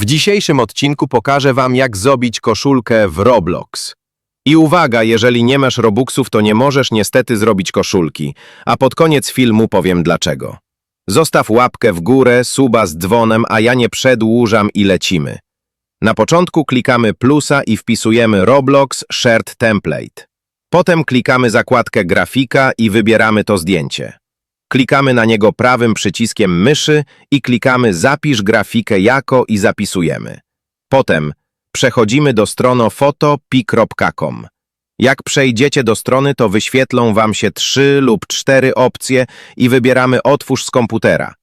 W dzisiejszym odcinku pokażę Wam, jak zrobić koszulkę w Roblox. I uwaga, jeżeli nie masz Robuxów, to nie możesz niestety zrobić koszulki, a pod koniec filmu powiem dlaczego. Zostaw łapkę w górę, suba z dzwonem, a ja nie przedłużam i lecimy. Na początku klikamy plusa i wpisujemy Roblox Shared Template. Potem klikamy zakładkę grafika i wybieramy to zdjęcie. Klikamy na niego prawym przyciskiem myszy i klikamy Zapisz grafikę jako i zapisujemy. Potem przechodzimy do strony fotopi.com. Jak przejdziecie do strony, to wyświetlą Wam się trzy lub cztery opcje i wybieramy Otwórz z komputera.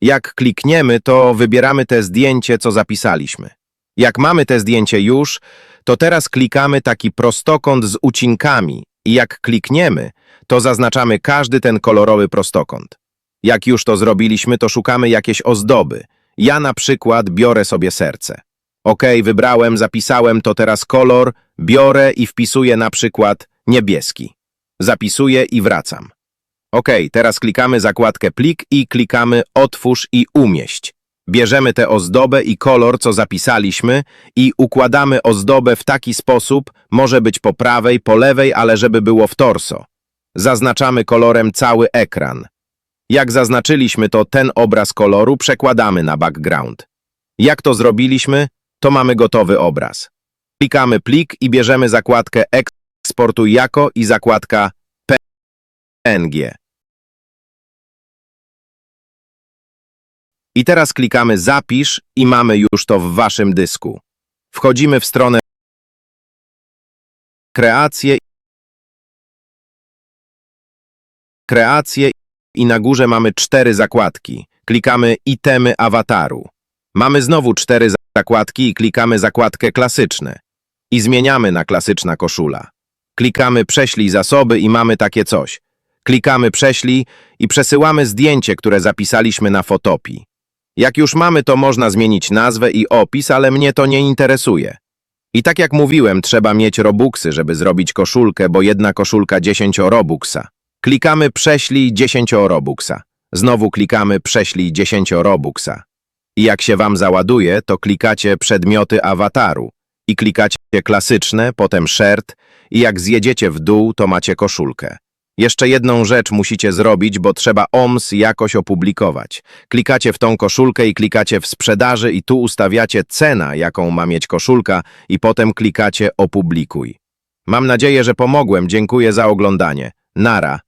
Jak klikniemy, to wybieramy te zdjęcie, co zapisaliśmy. Jak mamy te zdjęcie już, to teraz klikamy taki prostokąt z ucinkami i jak klikniemy, to zaznaczamy każdy ten kolorowy prostokąt. Jak już to zrobiliśmy, to szukamy jakieś ozdoby. Ja na przykład biorę sobie serce. Ok, wybrałem, zapisałem, to teraz kolor, biorę i wpisuję na przykład niebieski. Zapisuję i wracam. Ok, teraz klikamy zakładkę plik i klikamy otwórz i umieść. Bierzemy tę ozdobę i kolor, co zapisaliśmy i układamy ozdobę w taki sposób, może być po prawej, po lewej, ale żeby było w torso. Zaznaczamy kolorem cały ekran. Jak zaznaczyliśmy to ten obraz koloru, przekładamy na background. Jak to zrobiliśmy, to mamy gotowy obraz. Klikamy plik i bierzemy zakładkę eksportuj jako i zakładka PNG. I teraz klikamy zapisz i mamy już to w waszym dysku. Wchodzimy w stronę kreacje kreacje i na górze mamy cztery zakładki. Klikamy itemy awataru. Mamy znowu cztery zakładki i klikamy zakładkę klasyczne. I zmieniamy na klasyczna koszula. Klikamy prześlij zasoby i mamy takie coś. Klikamy prześlij i przesyłamy zdjęcie, które zapisaliśmy na fotopii. Jak już mamy, to można zmienić nazwę i opis, ale mnie to nie interesuje. I tak jak mówiłem, trzeba mieć robuxy, żeby zrobić koszulkę, bo jedna koszulka 10 robuxa. Klikamy prześlij 10 robuxa. Znowu klikamy prześlij 10 robuxa. I jak się wam załaduje, to klikacie przedmioty awataru i klikacie klasyczne, potem shared i jak zjedziecie w dół, to macie koszulkę. Jeszcze jedną rzecz musicie zrobić, bo trzeba OMS jakoś opublikować. Klikacie w tą koszulkę i klikacie w sprzedaży i tu ustawiacie cena, jaką ma mieć koszulka i potem klikacie opublikuj. Mam nadzieję, że pomogłem. Dziękuję za oglądanie. Nara.